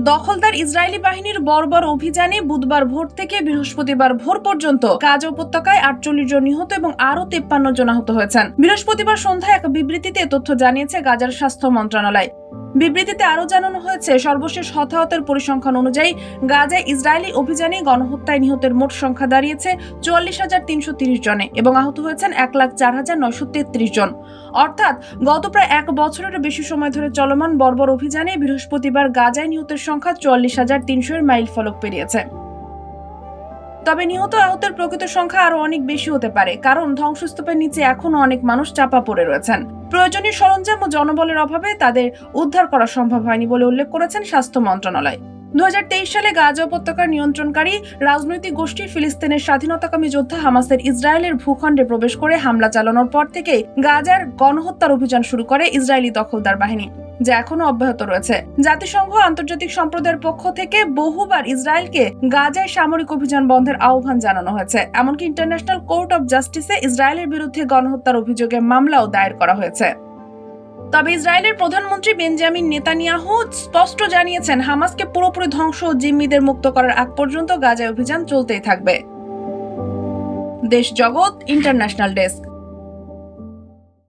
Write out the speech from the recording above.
দখলদার ইসরায়েলি বাহিনীর বর্বর অভিযানে বুধবার ভোর থেকে বৃহস্পতিবার ভোর পর্যন্ত কাজ উপত্যকায় আটচল্লিশ জন নিহত এবং আরও তেপ্পান্ন জন আহত হয়েছেন। বৃহস্পতিবার সন্ধ্যায় এক বিবৃতিতে তথ্য জানিয়েছে গাজার স্বাস্থ্য মন্ত্রণালয়। বিবৃতিতে আরও জানানো হয়েছে, সর্বশেষ হতাহতের পরিসংখ্যান অনুযায়ী গাজায় ইসরায়েলি অভিযানে গণহত্যায় নিহতের মোট সংখ্যা দাঁড়িয়েছে চুয়াল্লিশ হাজার তিনশো তিরিশ জনে এবং আহত হয়েছেন এক লাখ চার হাজার নয়শো তেত্রিশ জন। অর্থাৎ গত প্রায় এক বছরের বেশি সময় ধরে চলমান বর্বর অভিযানে বৃহস্পতিবার গাজায় নিহতের সংখ্যা চুয়াল্লিশ হাজার তিনশো এর মাইল ফলক পেরিয়েছে। তবে নিহত আহতের প্রকৃত সংখ্যা আরও অনেক বেশি হতে পারে, কারণ ধ্বংসস্তূপের নিচে এখনও অনেক মানুষ চাপা পড়ে রয়েছেন। প্রয়োজনীয় সরঞ্জাম ও জনবলের অভাবে তাদের উদ্ধার করা সম্ভব হয়নি বলে উল্লেখ করেছেন স্বাস্থ্য মন্ত্রণালয়। দুহাজার তেইশ সালে গাজা উপত্যকার নিয়ন্ত্রণকারী রাজনৈতিক গোষ্ঠী ফিলিস্তিনের স্বাধীনতাকামী যোদ্ধা হামাসের ইসরায়েলের ভূখণ্ডে প্রবেশ করে হামলা চালানোর পর থেকেই গাজার গণহত্যার অভিযান শুরু করে ইসরায়েলি দখলদার বাহিনী, যা এখনও অব্যাহত রয়েছে। জাতিসংঘ আন্তর্জাতিক সম্প্রদায়ের পক্ষ থেকে বহুবার ইসরায়েলকে গাজায় সামরিক অভিযান বন্ধের আহ্বান জানানো হয়েছে। এমনকি ইন্টারন্যাশনাল কোর্ট অব জাস্টিসে ইসরায়েলের বিরুদ্ধে গণহত্যার অভিযোগে মামলাও দায়ের করা হয়েছে। তবে ইসরায়েলের প্রধানমন্ত্রী বেঞ্জামিন নেতানিয়াহু স্পষ্ট জানিয়েছেন, হামাসকে পুরোপুরি ধ্বংস ও জিম্মিদের মুক্ত করার আগ পর্যন্ত গাজায় অভিযান চলতেই থাকবে। দেশ জগৎ, ইন্টারন্যাশনাল ডেস্ক।